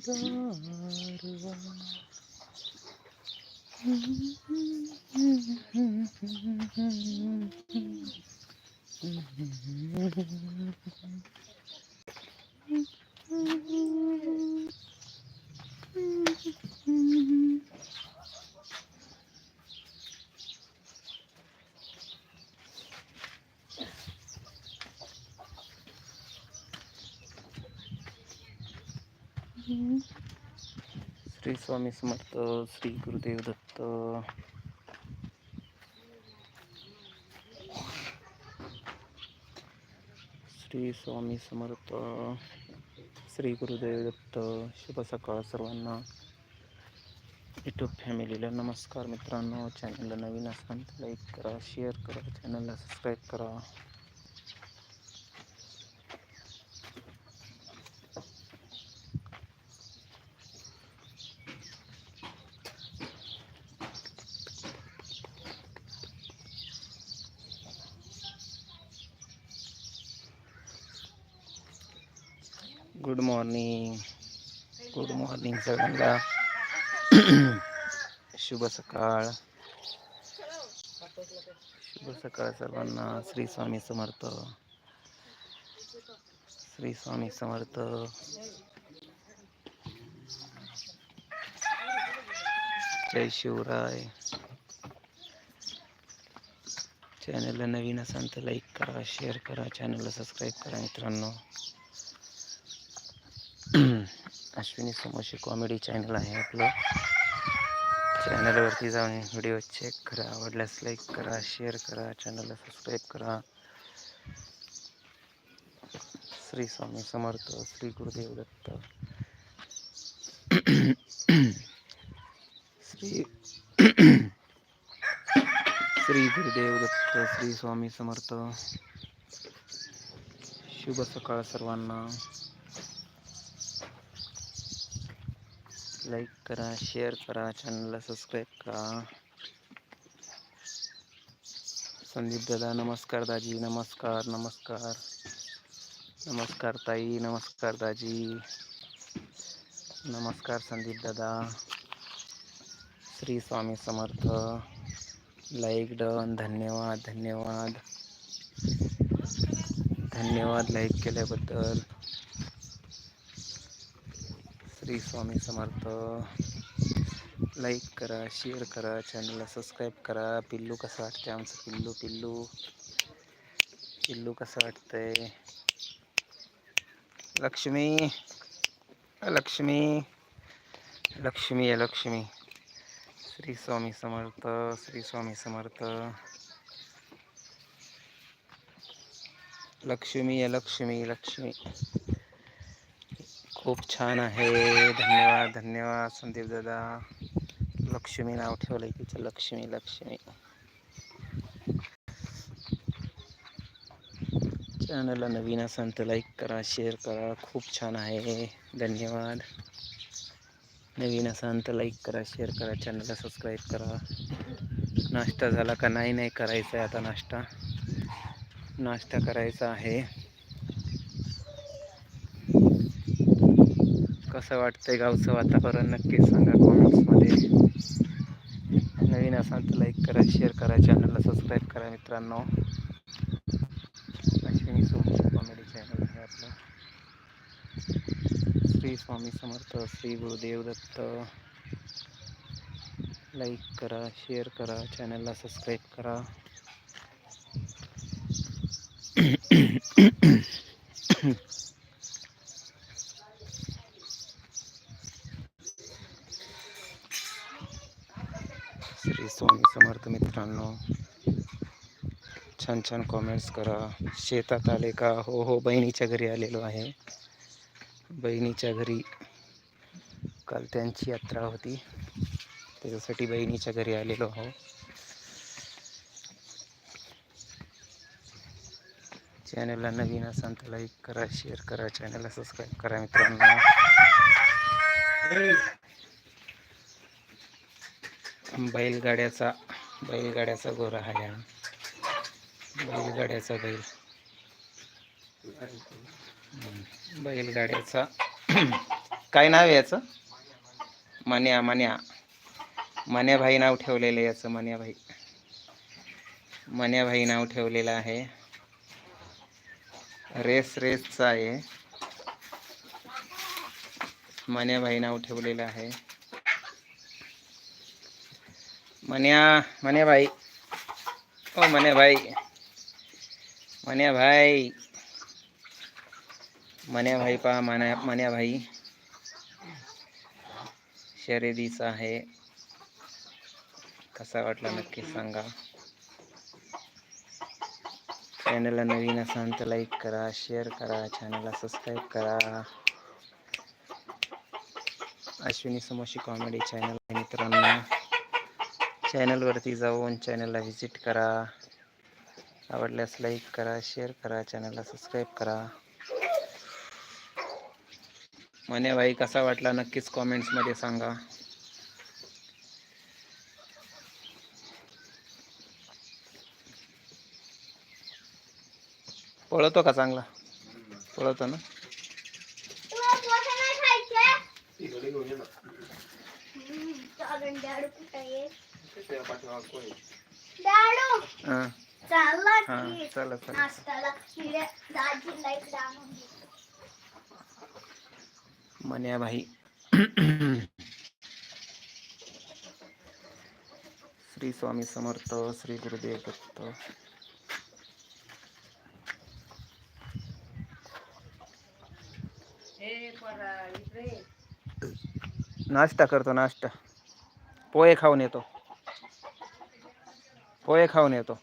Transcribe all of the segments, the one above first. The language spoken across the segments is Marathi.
God was. श्री स्वामी समर्थ श्री गुरुदेव दत्त. श्री स्वामी समर्थ श्री गुरुदेव दत्त शुभ सकाळ सर्वांना. यूट्यूब फॅमिलीला नमस्कार मित्रांनो. चॅनलला नवीन असाल लाईक करा शेअर करा चॅनलला सबस्क्राईब करा. गुड मॉर्निंग गुड मॉर्निंग सगळ्यांना. शुभ सकाळ. शुभ सकाळ सर्वांना. श्री स्वामी समर्थ. श्री स्वामी समर्थ. जय शिवराय. चॅनलला नवीन असाल तर लाईक करा शेअर करा चॅनलला सबस्क्राईब करा मित्रांनो. अश्विनी समोसे कॉमेडी चॅनल आहे आपलं. चॅनलवरती जाऊन व्हिडिओ चेक करा. आवडल्यास लाईक करा शेअर करा. चॅनलला सबस्क्राईब करा. श्री स्वामी समर्थ, श्री गुरुदेव दत्त. श्री श्री गुरुदेव दत्त, श्री स्वामी समर्थ. शुभ सकाळ सर्वांना. लाईक करा शेअर करा चॅनलला सबस्क्राईब करा। संदीप दादा, नमस्कार दाजी, नमस्कार नमस्कार। नमस्कार ताई, नमस्कार दाजी। नमस्कार संदीप दादा। श्री स्वामी समर्थ। लाईक डन, धन्यवाद धन्यवाद। धन्यवाद लाईक केल्याबद्दल। श्री स्वामी समर्थ. लाईक करा शेअर करा चॅनलला सबस्क्राईब करा. पिल्लू कसं वाटतंय आमचं? पिल्लू पिल्लू. पिल्लू कसं वाटतंय? लक्ष्मी. लक्ष्मी. लक्ष्मी आहे लक्ष्मी. श्री स्वामी समर्थ श्री स्वामी समर्थ. लक्ष्मी आहे लक्ष्मी लक्ष्मी. खूप छान आहे. धन्यवाद धन्यवाद. संदीप दादा लक्ष्मी नाव ठेवलंय तिचं. लक्ष्मी लक्ष्मी. चॅनलला नवीन असाल तर लाईक करा शेअर करा. खूप छान आहे. धन्यवाद. नवीन असाल तर लाईक करा शेअर करा. चॅनलला सबस्क्राईब करा. नाश्ता झाला का? नाही नाही करायचा आहे आता नाश्ता. नाश्ता करायचा आहे. कसं वाटतंय गावचं वातावरण? नक्कीच सांगा कॉमेंट्समध्ये नवीन असाल तर लाईक करा शेअर करा चॅनलला सबस्क्राईब करा मित्रांनो. अश्विनी सोमचं कॉमेडी चॅनल आहे आपलं. श्री स्वामी समर्थ श्री गुरुदेव दत्त. लाईक करा शेअर करा चॅनलला सबस्क्राईब करा. श्री स्वामी समर्थ मित्रांनो, छान छान कॉमेंट्स करा. शेतात आले का? हो हो, बहिणीच्या घरी आलेलो आहे. बहिणीच्या घरी काल त्यांची यात्रा होती. त्याच्यासाठी बहिणीच्या घरी आलेलो आहो. चॅनलला नवीन असाल तर लाईक करा शेअर करा चॅनलला सबस्क्राईब करा मित्रांनो. बैलगाड्याचा बैलगाड्याचा गोरा आहे या बैलगाड्याचा बैल. बैलगाड्याचा. काय नाव आहे याचं? मन्या मन्या. मन्याभाई नाव ठेवलेलं आहे याचं मन्याभाई. मन्याभाई नाव ठेवलेलं आहे. रेस रेसचा आहे. मन्याभाई नाव ठेवलेलं आहे. मन्या भाई. ओ मन्याभाई मन्याभाई मन्याभाई पहा मन्या भाई. शर्यतीचा आहे. कसा वाटला नक्की सांगा. चॅनलला नवीन असाल तर लाईक करा शेअर करा चॅनलला सबस्क्राईब करा. अश्विनी समोशी कॉमेडी चॅनल मित्रांनो. चॅनलवरती जाऊन चॅनलला व्हिजिट करा. आवडल्यास लाईक करा शेअर करा चॅनलला सबस्क्राईब करा. मने भाई कसा वाटला नक्कीच कॉमेंट्समध्ये सांगा. पळतो का चांगला? पळतो ना? हां. हां चला. मन्या भाई श्री स्वामी समर्थ श्री गुरुदेव दत्त. नाश्ता करतो नाश्ता. पोहे खाऊन येतो. पोहे खाऊन येतो.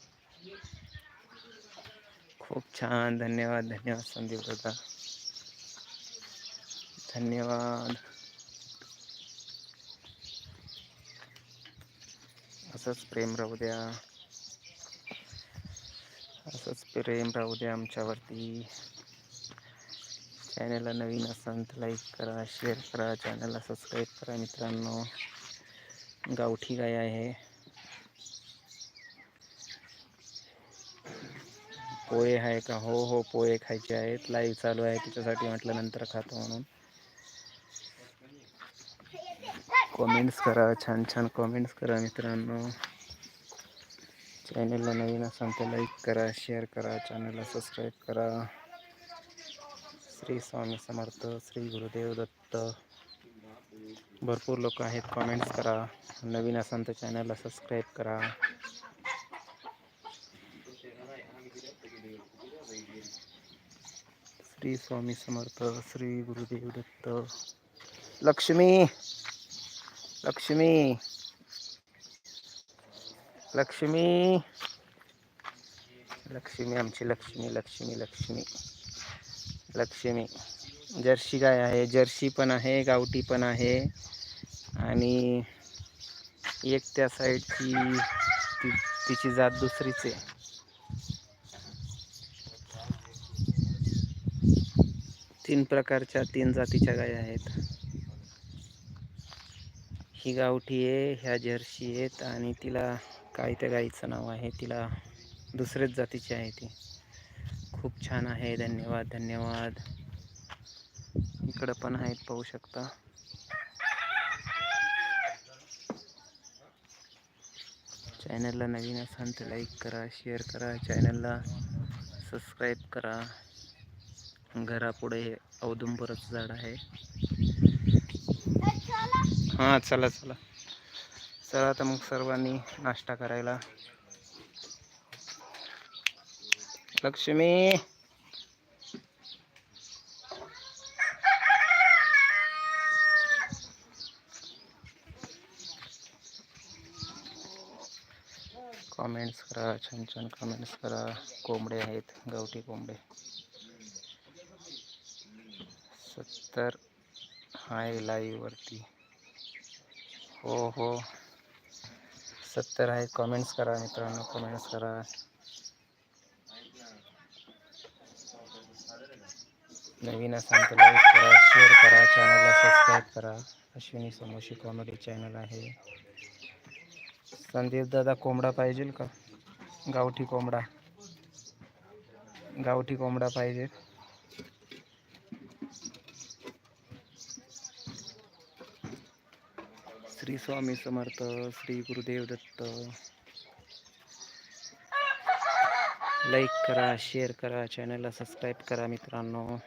खूप छान. धन्यवाद धन्यवाद संदीप दादा. धन्यवाद. असंच प्रेम राहू द्या. असंच प्रेम राहू द्या आमच्यावरती. चॅनलला नवीन असाल तर लाईक करा शेअर करा. चॅनलला सबस्क्राईब करा मित्रांनो. गावठी गाय आहे. पोहे आहे का? हो हो पोहे खायचे आहेत. लाईव्ह चालू आहे. त्याच्यासाठी म्हटलं नंतर खातो म्हणून. कॉमेंट्स करा. छान छान कॉमेंट्स करा मित्रांनो. चॅनलला नवीन असाल तर लाईक करा शेअर करा. चॅनलला सबस्क्राईब करा. श्री स्वामी समर्थ श्री गुरुदेव दत्त. भरपूर लोक आहेत. कॉमेंट्स करा. नवीन असाल तर चॅनलला सबस्क्राईब करा. श्री स्वामी समर्थ श्री गुरुदेव दत्त लक्ष्मी लक्ष्मी लक्ष्मी लक्ष्मी आमची लक्ष्मी लक्ष्मी लक्ष्मी लक्ष्मी. जर्सी गाय आहे जर्सी पण आहे गावठी पण आहे आणि एक त्या साईडची ती तिची जात दुसरीच आहे. तीन प्रकारच्या तीन जातीच्या गाय आहेत. ही गावठी आहे ह्या जर्सी आहेत आणि तिला काय त्या गाईचं नाव आहे तिला दुसऱ्याच जातीची आहे ती. खूप छान आहे धन्यवाद धन्यवाद. इकडं पण आहेत पाहू शकता. चॅनलला नवीन असाल तर लाईक करा शेअर करा. चॅनलला सबस्क्राईब करा. घरापुढे हे औदुंबरचं झाड आहे. चला. हां चला चला. चला तर मग सर्वांनी नाश्ता करायला. लक्ष्मी! कॉमेंट्स करा छान छान कॉमेंट्स करा. कोंबडे आहेत गावठी कोंबडे. सत्तर हाय लाईव्हवरती हो हो सत्तर आहे कॉमेंट्स करा मित्रांनो कॉमेंट्स करा। नवीन असाल तर लाईक करा शेअर करा चॅनलला सबस्क्राईब करा। अश्विनी समोशी कॉमेडी चॅनल आहे। संदीप दादा, कोंबडा पाहिजे का? गावठी कोंबडा। गावठी कोंबडा पाहिजे श्री स्वामी समर्थ श्री गुरुदेव दत्त. लाईक करा शेअर करा चॅनलला सबस्क्राईब करा मित्रांनो.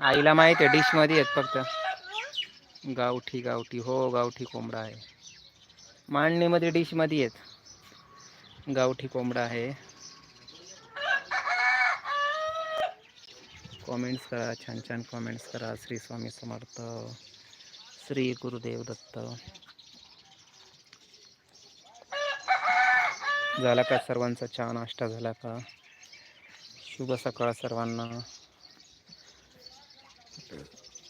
आईला माहिती आहे डिशमध्ये आहेत फक्त. गावठी गावठी. हो गावठी कोंबडा आहे. मांडणीमध्ये डिशमध्ये आहेत. गावठी कोंबडा आहे. कॉमेंट्स करा छान छान कॉमेंट्स करा. श्री स्वामी समर्थ श्री गुरुदेव दत्त. झाला का सर्वांचा चहा नाश्ता झाला का? शुभ सकाळ सर्वांना.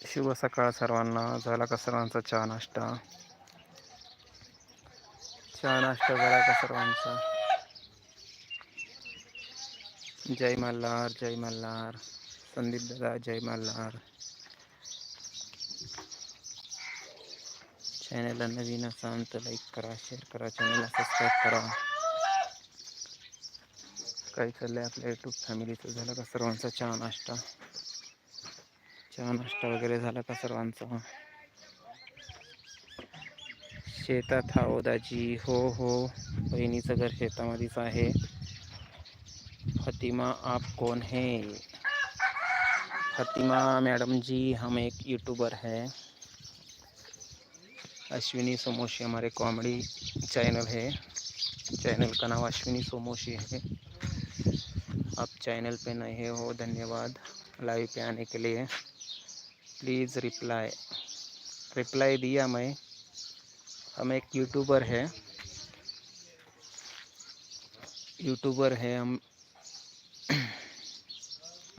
शुभ सकाळ सर्वांना. झाला का सर्वांचा चहा नाश्ता? चहा नाश्ता झाला का सर्वांचा? जय मल्हार जय मल्हार. संदीप दादा जय मल्हार. चॅनलला नवीन असाल तर लाईक करा शेअर करा चॅनलला सबस्क्राईब करा. काय चाललंय आपल्या युट्यूब फॅमिलीचं झालं का सर्वांचा चहा नाश्ता? चहा नाश्ता वगैरे झाला का सर्वांचा? शेतात हा दाजी हो हो. बहिणीचं घर शेतामध्येच आहे. फतिमा आप कोण है? फतिमा मैडम जी, हम एक यूट्यूबर हैं। अश्विनी सोमोशी हमारे कॉमेडी चैनल है। चैनल का नाम अश्विनी सोमोशी है। आप चैनल पे नए हो, धन्यवाद। लाइव पे आने के लिए। प्लीज़ रिप्लाई रिप्लाई दिया मैं। हम एक यूट्यूबर है। यूट्यूबर है हम।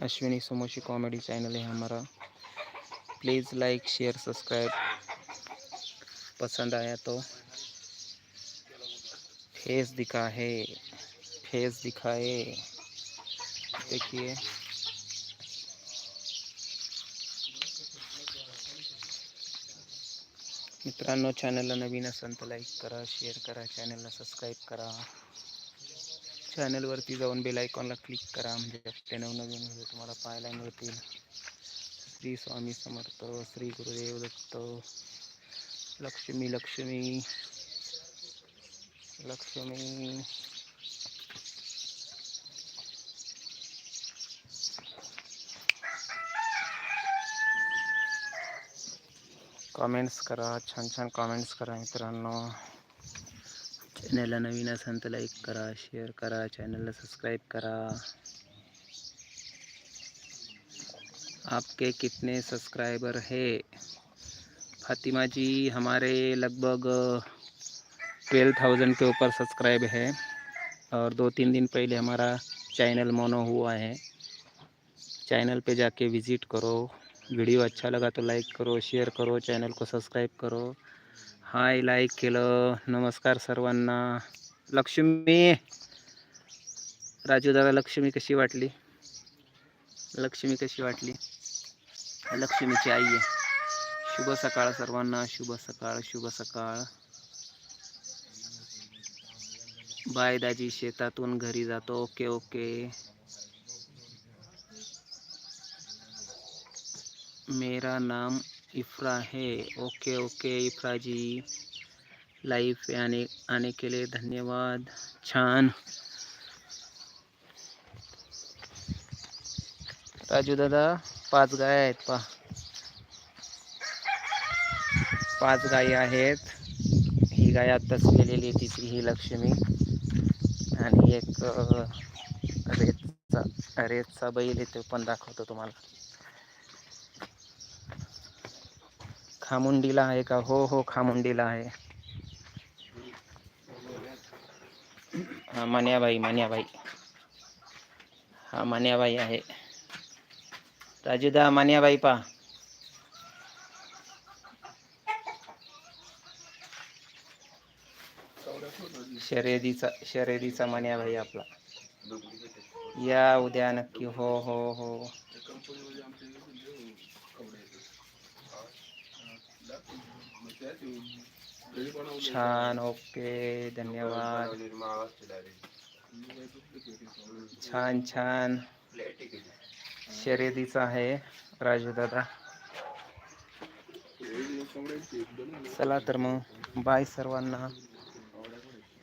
अश्विनी सोमोशी कॉमेडी चैनल है हमारा। प्लीज़ लाइक शेयर सब्सक्राइब पसंद आया तो फेस दिखा है फेस दिखाए। देखिए। मित्रांनो चॅनलला नवीन असेल तर लाईक करा शेअर करा चॅनलला सबस्क्राईब करा। चॅनलवरती जाऊन बेल आयकॉनला क्लिक करा. म्हणजे आपले नवनवीन व्हिडिओ तुम्हाला पाहायला मिळतील. श्री स्वामी समर्थ, श्री गुरुदेव दत्त, लक्ष्मी लक्ष्मी लक्ष्मी. कॉमेंट्स करा, छान छान कॉमेंट्स करा मित्रांनो. चॅनलला नवीन असाल तर लाईक करा शेअर करा, चैनल सब्सक्राइब करा। आपके कितने सब्सक्राइबर है? फातिमा जी, हमारे लगभग ट्वेल्व थाउज़ेंड के ऊपर सब्सक्राइब है और दो तीन दिन पहले हमारा चैनल मोनो हुआ है। चैनल पे जाके विज़िट करो, वीडियो अच्छा लगा तो लाइक करो, शेयर करो, चैनल को सब्सक्राइब करो। हाय लाईक केलं. नमस्कार सर्वांना. लक्ष्मी. राजू दादा लक्ष्मी कशी वाटली? लक्ष्मी कशी वाटली? लक्ष्मीची आई आहे. शुभ सकाळ सर्वांना. शुभ सकाळ शुभ सकाळ. बाय दाजी शेतातून घरी जातो. Okay okay. मेरा नाम इफ्रा हे। Okay okay Ifraji. Life live आणि आने आने के लिए धन्यवाद। छान। राजू दादा पाच गाय आहेत पा पाच गायी आहेत। ही गाय आत्ताच गेलेली आहे तिची ही लक्ष्मी. आणि एक रेतचा रेतचा बैल आहे तो पण दाखवतो तुम्हाला. खामुंडीला आहे का? हो हो खामुंडीला आहे. हा मान्याबाई मान्याबाई. हा मान्याबाई आहे. राजूदा मान्याबाई पा. शर्यतीचा शर्यतीचा मान्याबाई आपला. या उद्या नक्की. हो हो हो. छान ओके धन्यवाद. छान छान. शर्यतीचा आहे राजू दादा चला तर मग बाय सर्वांना.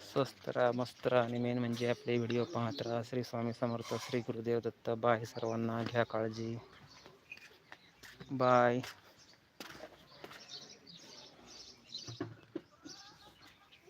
स्वस्त राहा मस्त राहा आणि मेन म्हणजे आपले व्हिडिओ पाहत राहा. श्री स्वामी समर्थ श्री गुरुदेव दत्त. बाय सर्वांना घ्या काळजी. बाय.